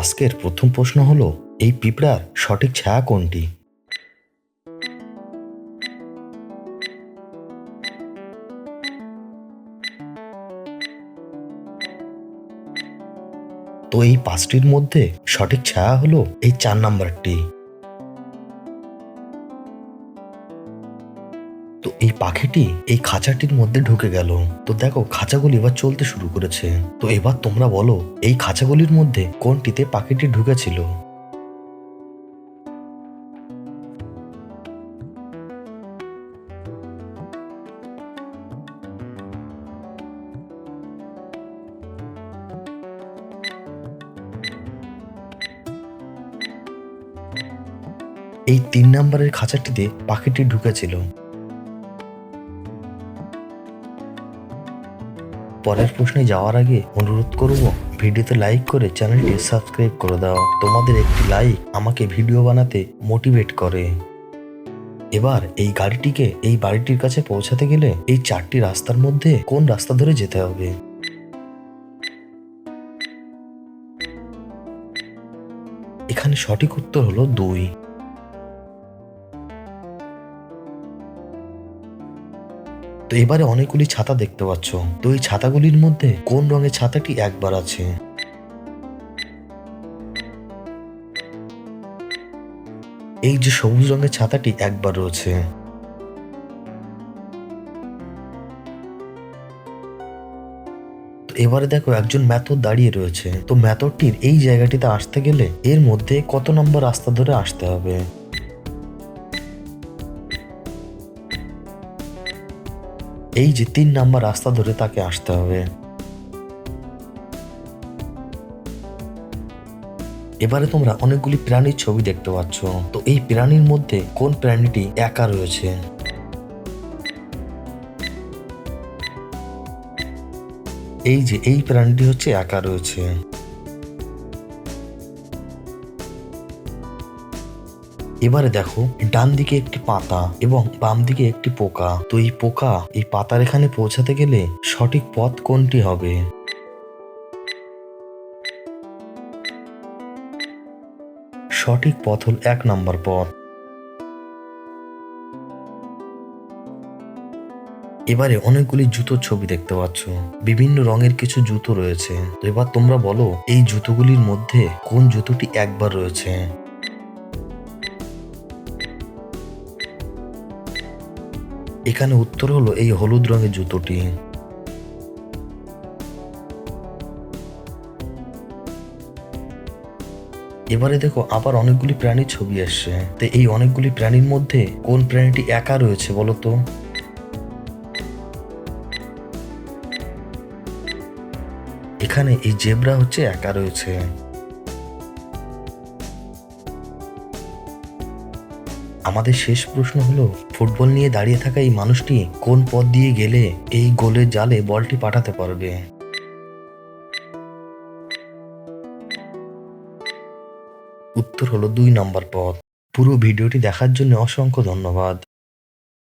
আজকের প্রথম প্রশ্ন হলো, এই পিঁপড়ার সঠিক ছায়া কোনটি? তো এই পাঁচটির মধ্যে সঠিক ছায়া হলো এই চার নাম্বারটি। তো এই পাখিটি এই খাঁচাটির মধ্যে ঢুকে গেল। তো দেখো, খাঁচাগুলি এবার চলতে শুরু করেছে। তো এবার তোমরা বলো, এই খাঁচাগুলির মধ্যে কোনটিতে পাখিটি ঢুকেছিল? এই তিন নম্বরের খাঁচাটিতে পাখিটি ঢুকেছিল। পরের প্রশ্নে যাওয়ার আগে অনুরোধ করব, ভিডিওতে লাইক করে চ্যানেলটি সাবস্ক্রাইব করে দাও। তোমাদের একটি লাইক আমাকে ভিডিও বানাতে মোটিভেট করে। এবার এই গাড়িটিকে এই বাড়িটির কাছে পৌঁছাতে গেলে এই চারটি রাস্তার মধ্যে কোন রাস্তা ধরে যেতে হবে? এখানে সঠিক উত্তর হলো দুই। তো এবারে অনেকগুলি ছাতা দেখতে পাচ্ছ। তো এই ছাতাগুলির মধ্যে কোন রঙের ছাতাটি একবার আছে? এই যে সবুজ রঙের ছাতাটি একবার রয়েছে। এবারে দেখো একজন ম্যাথর দাঁড়িয়ে রয়েছে। তো ম্যাথরটির এই জায়গাটিতে আসতে গেলে এর মধ্যে কত নম্বর রাস্তা ধরে আসতে হবে? এই যে তিন নাম্বার রাস্তা ধরে তাকে আসতে হবে। এবারে তোমরা অনেকগুলি প্রাণীর ছবি দেখতে পাচ্ছ। তো এই প্রাণীর মধ্যে কোন প্রাণীটি একা রয়েছে? এই যে এই প্রাণীটি হচ্ছে একা রয়েছে। এবারে দেখো ডান দিকে একটি পাতা এবং বাম দিকে একটি পোকা। তো এই পোকা, এই পাতার এখানে পৌঁছাতে গেলে সঠিক পথ কোনটি হবে? সঠিক পথ হল এক নম্বর পথ। এবারে অনেকগুলি জুতোর ছবি দেখতে পাচ্ছ। বিভিন্ন রঙের কিছু জুতো রয়েছে। তো এবার তোমরা বলো, এই জুতোগুলির মধ্যে কোন জুতোটি একবার রয়েছে? এখানে উত্তর হলো এই হলুদ রঙের জুতোটি। এবারে দেখো, আবার অনেকগুলি প্রাণীর ছবি আসছে। তো এই অনেকগুলি প্রাণীর মধ্যে কোন প্রাণীটি একা রয়েছে বলো তো? এখানে এই জেব্রা হচ্ছে একা রয়েছে। আমাদের শেষ প্রশ্ন হলো, ফুটবল নিয়ে দাঁড়িয়ে থাকা এই মানুষটি কোন পথ দিয়ে গেলে এই গোলের জালে বলটি পাঠাতে পারবে? উত্তর হলো দুই নম্বর পথ। পুরো ভিডিওটি দেখার জন্য অসংখ্য ধন্যবাদ।